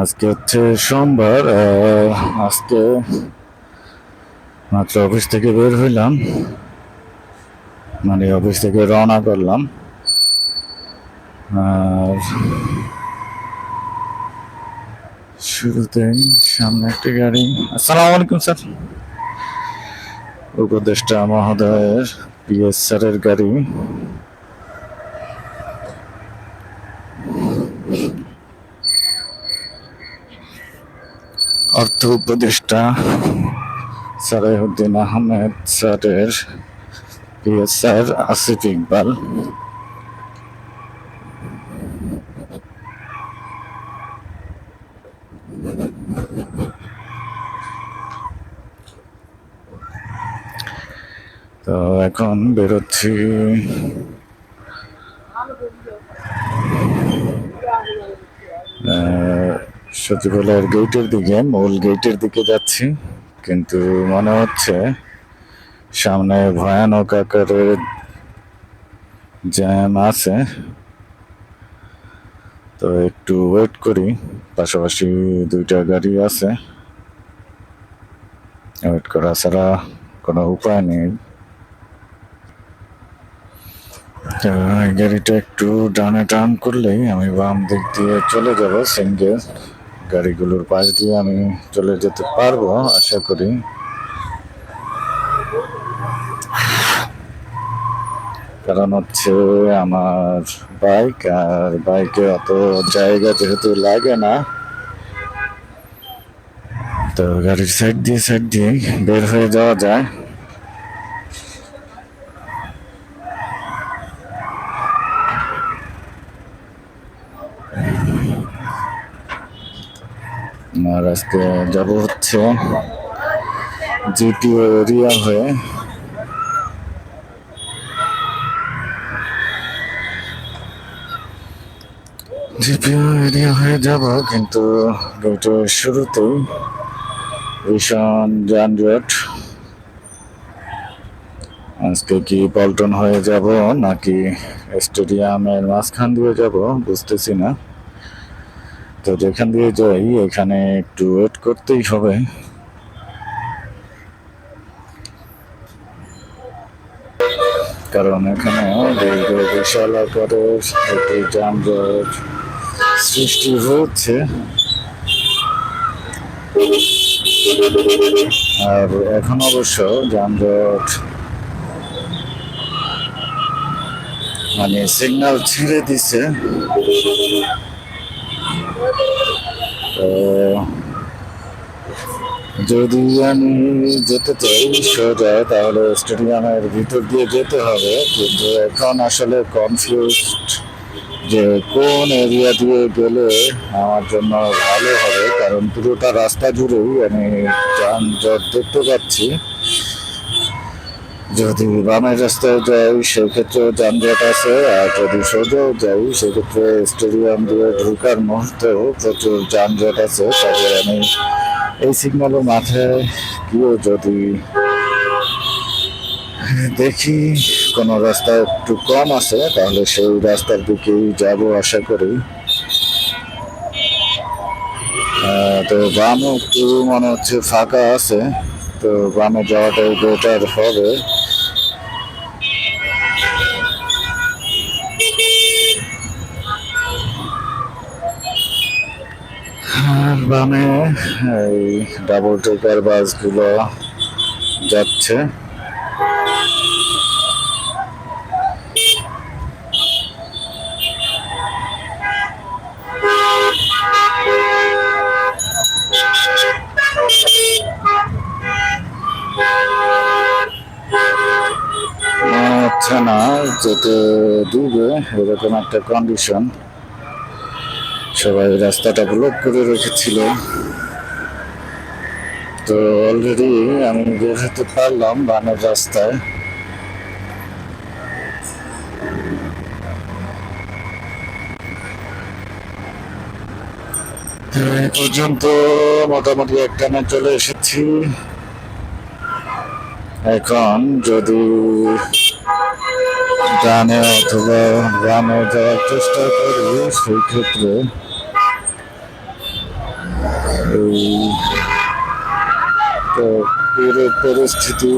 আজকে হচ্ছে সোমবার আজকে মাত্র অফিস থেকে বের হইলাম। মানে অফিস থেকে রওনা করলাম। আর শুরুতেই সামনে একটি গাড়ি। আসসালামু আলাইকুম, স্যার। উপদেষ্টা মহোদয়ের, পিএস স্যারের গাড়ি। অর্থ উপদেষ্টা সারাইউদ্দিন আহমেদ স্যারের পিএস স্যার আসিফ ইকবাল। তো এখন বেরোচ্ছি। সচিবালয়ের গেটের দিকে, মূল গেটের দিকে যাচ্ছি। কিন্তু মনে হচ্ছে সামনে ভয়ানক আকারের জ্যাম আছে। তো একটু ওয়েট করি, পাশাপাশি দুইটা গাড়ি আছে। ওয়েট করা ছাড়া কোনো উপায় নেই। গাড়িটা একটু ডানে টান করলেই আমি বাম দিক দিয়ে চলে যাব, সিঙ্গেল। গাড়িগুলোর পাশ দিয়ে আমি চলে যেতে পারব, আশা করি। কারণ হচ্ছে আমার বাইক, আর বাইকে অত জায়গা যেহেতু লাগে না, তো গাড়ির সাইড দিয়ে সাইড দিয়ে বের হয়ে যাওয়া যায় আর আজকে যাব হচ্ছে জিটিও এরিয়া হয়ে। জিপিও এরিয়া হয়ে যাব, কিন্তু রুটের শুরুতেই ভীষণ যানজট। আজকে কি পল্টন হয়ে যাব নাকি স্টেডিয়ামের মাঝখান দিয়ে যাব, বুঝতেছি না। তো যেখান দিয়ে যাই, এখানে একটু ওয়েট করতেই হবে। কারণ এখানে বিশাল আকারের একটি যানজট সৃষ্টি হচ্ছে। আর এখন অবশ্য যানজট মানে সিগন্যাল ছেড়ে দিছে যদি আমি যেতে চাই সোজা, তাহলে স্টেডিয়ামের ভিতর দিয়ে যেতে হবে। কিন্তু এখন আসলে কনফিউজ যে কোন এরিয়া দিয়ে গেলে আমার জন্য ভালো হবে, কারণ পুরোটা রাস্তা জুড়েই আমি যানজট দেখতে পাচ্ছি। যদি বামের রাস্তায় যাই সেক্ষেত্রে যানজট আছে। আর যদি সোজাও যাই সেক্ষেত্রে স্টেডিয়াম দিয়ে ঢুকার মুহূর্তেও প্রচুর যানজট আছে। তবে আমি এই সিগন্যালের মাথায় গিয়েও যদি দেখি কোনো রাস্তা একটু কম আছে, তাহলে সেই রাস্তার দিকেই যাব আশা করি। তো বামও একটু মনে হচ্ছে ফাঁকা আছে। তো বামে যাওয়াটাই বেটার হবে। বামে এই ডাবল টেকার বাসগুলো যাচ্ছে। হচ্ছে না যেতে দিবে এরকম একটা কন্ডিশন সবাই রাস্তাটা ব্লক করে রেখেছিল। তো অলরেডি আমি হতে পারলাম বানের রাস্তায়। পর্যন্ত মোটামুটি একটানে চলে এসেছি। এখন যদি ডানে অথবা বামে যাওয়ার চেষ্টা করি, সেই ক্ষেত্রে পরিস্থিতি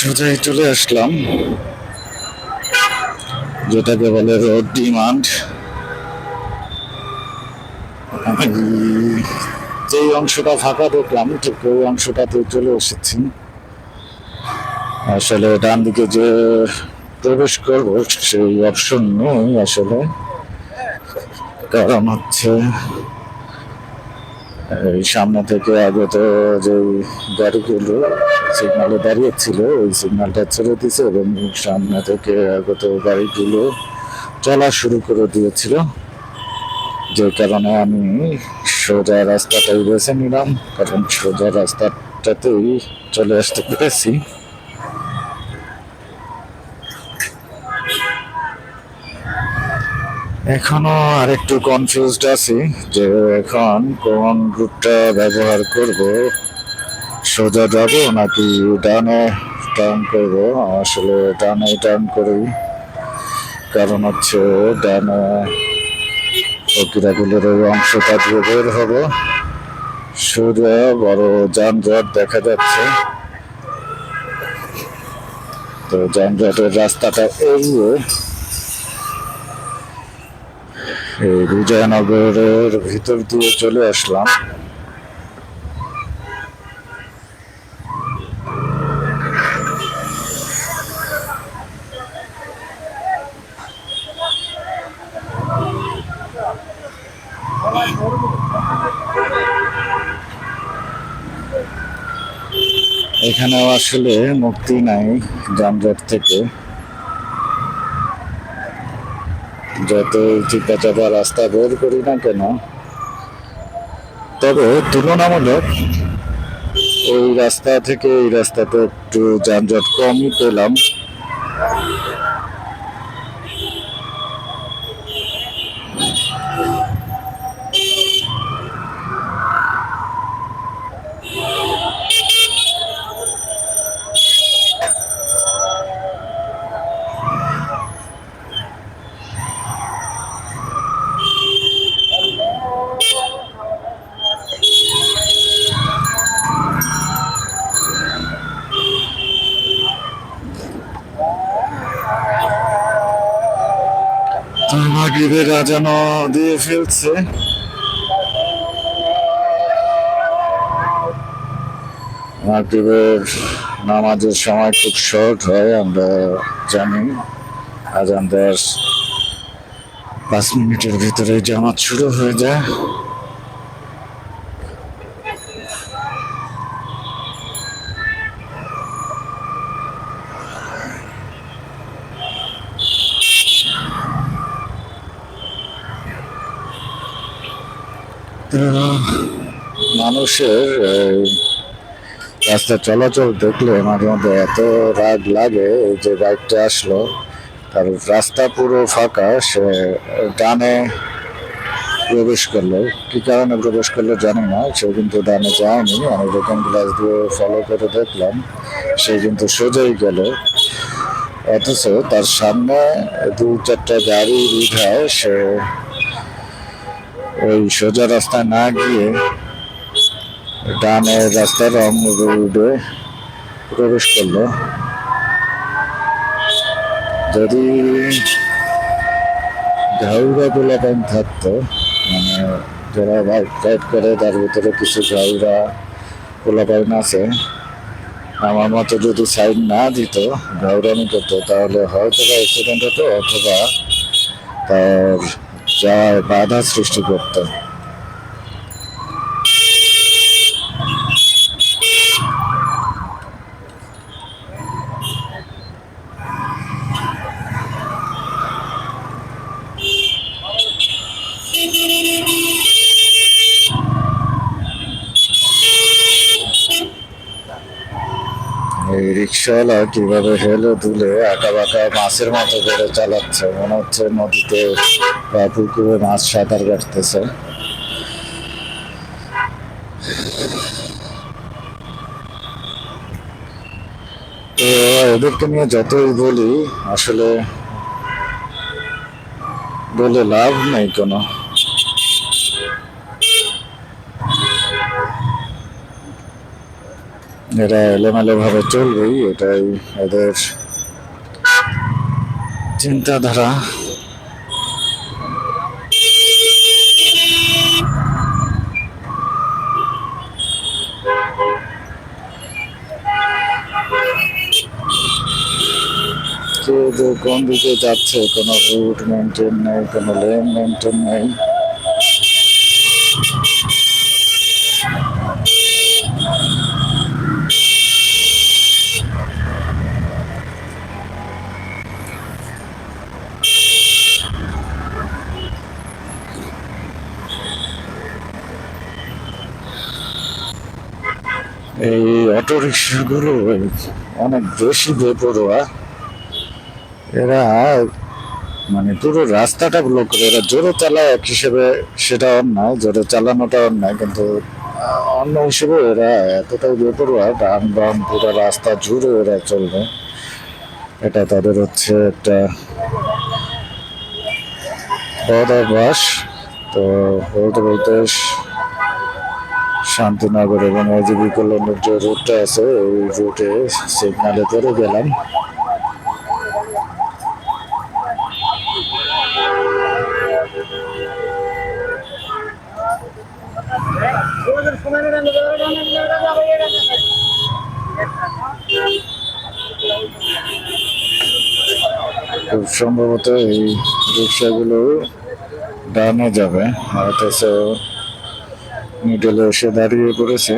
সোজাই চলে আসলাম। যেটাকে বলে রোড ডিমান্ড। যেই অংশটা ফাঁকা দেখলাম, ঠিক ওই অংশটাতে চলে এসেছি। আসলে ডান দিকে যে প্রবেশ করব, সেই অপশন নেই আসলে। কারণ হচ্ছে, এই সামনে থেকে আগে তো যে গাড়িগুলো সিগনালে দাঁড়িয়েছিল, ওই সিগনালটা ছেড়ে দিয়েছে এবং সামনে থেকে আগত গাড়িগুলো চলা শুরু করে দিয়েছিল। যে কারণে আমি সোজা রাস্তাটাই বেছে নিলাম, কারণ সোজা রাস্তাটাতেই চলে আসতে পেরেছি। এখনও আরেকটু কনফিউজড আছি যে এখন কোন রুটটা ব্যবহার করব, সোজা যাব নাকি ডানে টার্ন করব? আসলে ডানে টার্ন করি। কারণ হচ্ছে ডানে ওই অংশটা দিয়ে বের হব। সূর্য বড় যানজট দেখা যাচ্ছে। তো যানজটের রাস্তাটা এড়িয়ে এই বিজয়নগরের ভিতর দিয়ে চলে আসলাম। এখানেও আসলে মুক্তি নাই যানজট থেকে। যত চিন্তা চাপা রাস্তা বোধ করি না কেন, তবে তুলনামূলক এই রাস্তা থেকে এই রাস্তাতে একটু যানজট কমই পেলাম। মাগরিবের রাজানো দিয়ে ফেলছে। নামাজের সময় খুব শর্ট হয়, আমরা জানি। আজান দেওয়ার পাঁচ মিনিটের ভিতরে জামাত শুরু হয়ে যায়। মানুষের রাস্তা চলাচল দেখলে মাঝে মধ্যে এত রাগ লাগে যে বাইকটা আসলো। তার রাস্তা পুরো ফাঁকা, সে ডানে প্রবেশ করল। কি কারণে প্রবেশ করল জানি না, সে কিন্তু ডানে যায়নি। আমি যখন গ্লাস দিয়ে ফলো করে দেখলাম, সে কিন্তু সোজাই গেল। অথচ তার সামনে দু চারটা গাড়ি বিধায় সে ওই সোজা রাস্তায় না গিয়ে ডানের রাস্তায় রং রোডে প্রবেশ করল। যদি ঘাউরা পোলাপাইন থাকতো মানে যারা বাইক রাইড করে, তার ভিতরে কিছু ঘাউরা পোলাপাইন আছে, আমার মতো যদি সাইড না দিত ঘাউরানি করতো, তাহলে হয়তো বা অ্যাক্সিডেন্ট হতো অথবা তার যাওয়ায় বাধা সৃষ্টি করতো। রিক্সাওয়ালা কীভাবে হেলে দুলে আঁকা বাঁকা মাছের মতো করে চালাচ্ছে? মনে হচ্ছে নদীতে বা পুকুরে মাছ সাঁতার কাটতেছে। এদেরকে নিয়ে যতই বলি, আসলে বলে লাভ নেই কোনো। এরা এলোমেলো ভাবে চলবেই, এটাই এদের চিন্তাধারা। যে কোন দিকে যাচ্ছে, কোনো রুট মেনটেন নেই, কোনো লেন মেনটেন নেই। এই অটো রিক্সাগুলো অনেক বেশি বেপরোয়া। এরা মানে পুরো রাস্তাটা ব্লক করে, এরা জোরে চালায় এক হিসেবে সেটা অন্যায় জোরে চালানোটা অন্যায় কিন্তু অন্য হিসেবে এরা এতটাই বেপরোয়া, ডান বাম পুরো রাস্তা জুড়ে এরা চলবে। এটা তাদের হচ্ছে একটা বদ অভ্যাস তো বলতে বলতে শান্তিনগর এবং এজিবি কল্যাণের যে রুটটা আছে ওই রুটে সিগনালে করে গেলাম। খুব সম্ভবত এই রিক্সাগুলো ডানে যাবে। অথচ মিডলে এসে দাঁড়িয়ে পড়েছে।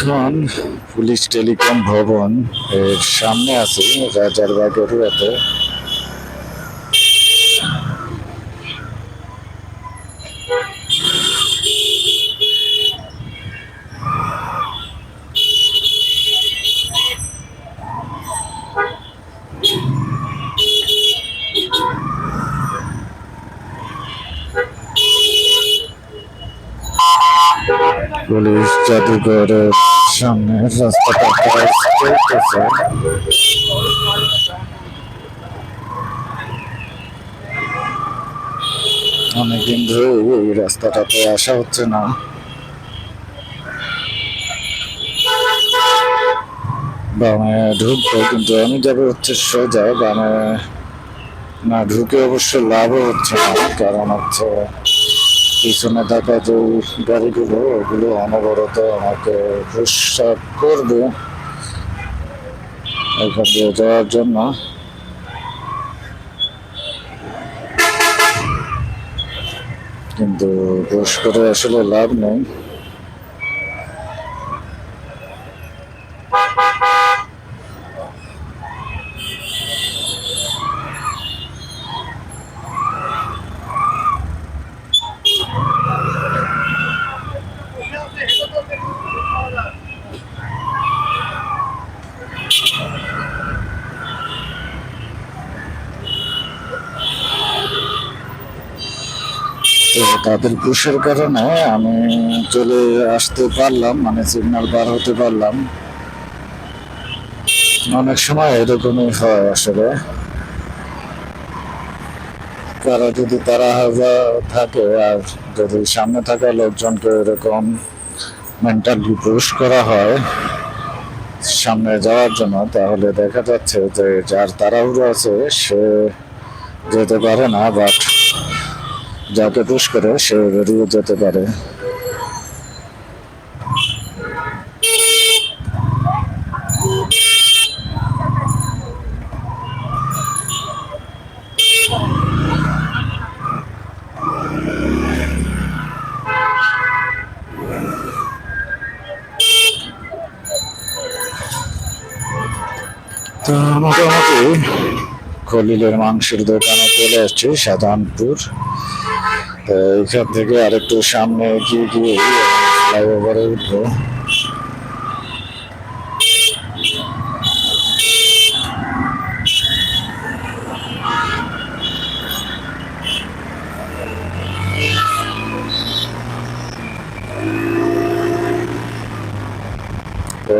এখন পুলিশ টেলিকম ভবন এর সামনে আছি রাজারবাগের এতে পুলিশ জাদুঘরের সামনে রাস্তাটা অনেকদিন ধরে ওই রাস্তাটাতে আসা হচ্ছে না। বামে ঢুকবো, কিন্তু আমি যাব হচ্ছে সোজা, বামে না ঢুকে অবশ্য লাভও হচ্ছে না, কারণ হচ্ছে পিছনে থাকা যে গাড়িগুলো, ওগুলো অনবরত আমাকে প্রস্তাব করবে এখান দিয়ে যাওয়ার জন্য। কিন্তু দোষ করে আসলে লাভ নেই। তো তাদের পুষের কারণে আমি চলে আসতে পারলাম মানে সিগন্যাল পার হতে পারলাম। অনেক সময় এরকমই হয় আসলে। তারা যদি তারা থাকে আর যদি সামনে থাকা লোকজনকে এরকম মেন্টালি পুশ করা হয় সামনে যাওয়ার জন্য, তাহলে দেখা যাচ্ছে যে যার তাড়াহুড়ো আছে, সে যেতে পারে না বাট যাকে পুশ করে সে বেরিয়ে যেতে পারে। তো মোটামুটি খলিলের মাংসের দোকানে চলে আসছি সাধারণপুর এখান থেকে আরেকটু সামনে এগিয়ে গিয়ে ফ্লাইওভারে উঠবো।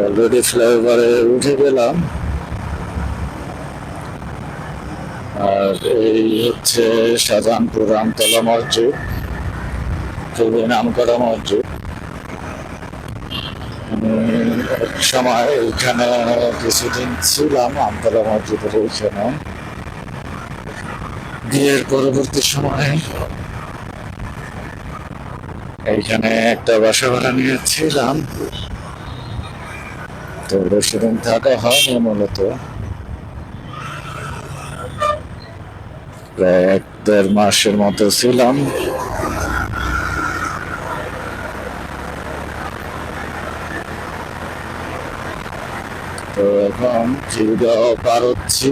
অলরেডি ফ্লাইওভারে উঠে গেলাম। আর এই হচ্ছে শাহজাহানপুর রামতলা মসজিদ। খুবই নাম করা মসজিদ সময় এখানে কিছুদিন ছিলাম আমতলা মসজিদের ওইখানে বিয়ের পরবর্তী সময়ে এইখানে একটা বাসা ভাড়া নিয়েছিলাম। তো বেশি দিন থাকা হয়নি মূলত। প্রায় এক দেড় মাসের মতো ছিলাম। তো এখন খিলগাঁও পার হচ্ছি।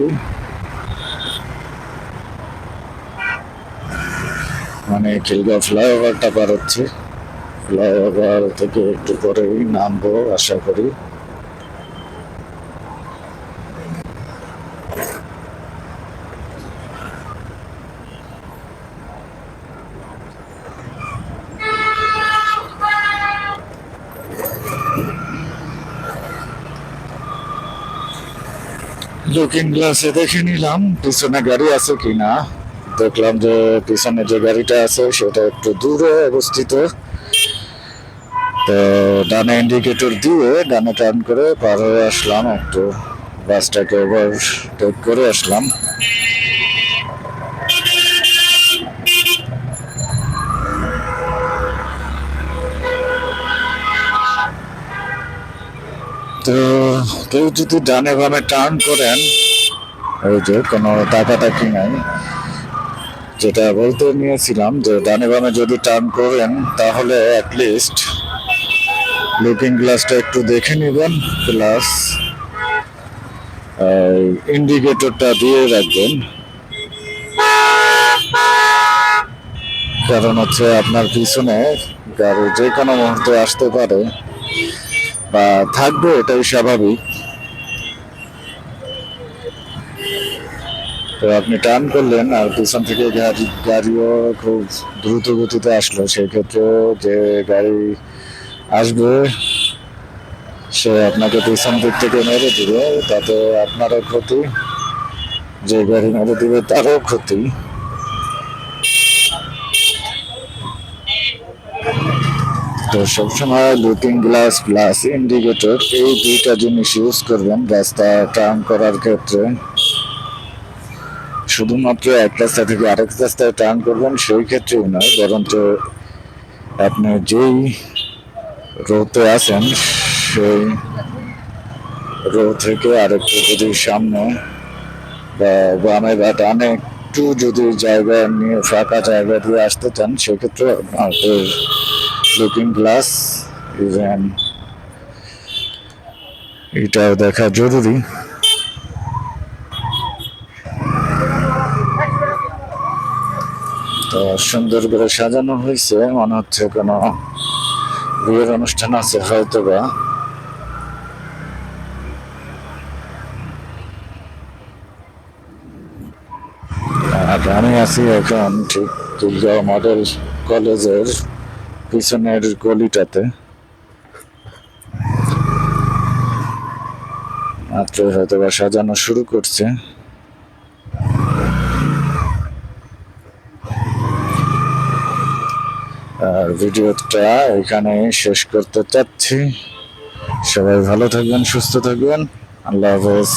মানে খিলগাঁও ফ্লাইওভারটা পার হচ্ছি। ফ্লাইওভার থেকে একটু পরেই নামবো, আশা করি। লুকিং গ্লাসে দেখে নিলাম, পিছনে গাড়ি আছে কিনা। দেখলাম যে পিছনে যে গাড়িটা আছে, সেটা একটু দূরে অবস্থিত। তো ডানে ইন্ডিকেটর দিয়ে ডানে টার্ন করে পার হয়ে আসলাম একটু। বাসটাকে ওভার টেক করে আসলাম। তো কেউ যদি ডানে বামে টার্ন করেন ওই যে কোনো তাকাতাকি নাই। যেটা বলতে নিয়েছিলাম যে ডানে বামে যদি টার্ন করেন, তাহলে অ্যাটলিস্ট লুকিং গ্লাসটা একটু দেখে নেবেন প্লাস ইন্ডিকেটরটা দিয়ে রাখবেন। কারণ হচ্ছে আপনার পিছনে গাড়ি যে কোনো মুহূর্তে আসতে পারে। বা থাকবে এটাই স্বাভাবিক। তো আপনি টার্ন করলেন আর পিছন থেকে গাড়ি, গাড়িও খুব দ্রুত গতিতে আসলো। সেই ক্ষেত্রে যে গাড়ি আসবে, সে আপনাকে পিছন দিক থেকে মেরে দিবে, তাতে আপনারও ক্ষতি, যে গাড়ি মেরে দিবে তারও ক্ষতি। তো সবসময় লুকিং গ্লাস প্লাস ইন্ডিকেটর এই দুইটা জিনিস ইউজ করবেন রাস্তা টার্ন করার ক্ষেত্রে। শুধুমাত্র এক রাস্তা থেকে আরেক রাস্তায় টার্ন করবেন, সেই ক্ষেত্রেই নয়, বরঞ্চ আপনি যেই রোতে আছেন, সেই রো থেকে আরেকটু যদি সামনে বা বামে বা ডানে একটু যদি জায়গা নিয়ে ফাঁকা জায়গা দিয়ে আসতে চান, সেক্ষেত্রে আপনাদের লুকিং গ্লাস ইভেন এটাও দেখা জরুরি। তো সুন্দর করে সাজানো হয়েছে, মনে হচ্ছে কোনো বিয়ের অনুষ্ঠান আছে হয়তো বা আর আমি আছি এখন ঠিক দুর্গাঁও মডেল কলেজের পিছনের গলিটাতে। মাত্র হয়তো বা সাজানো শুরু করছে। আর ভিডিওটা এখানে শেষ করতে চাচ্ছি। সবাই ভালো থাকবেন, সুস্থ থাকবেন। আল্লাহ হাফেজ।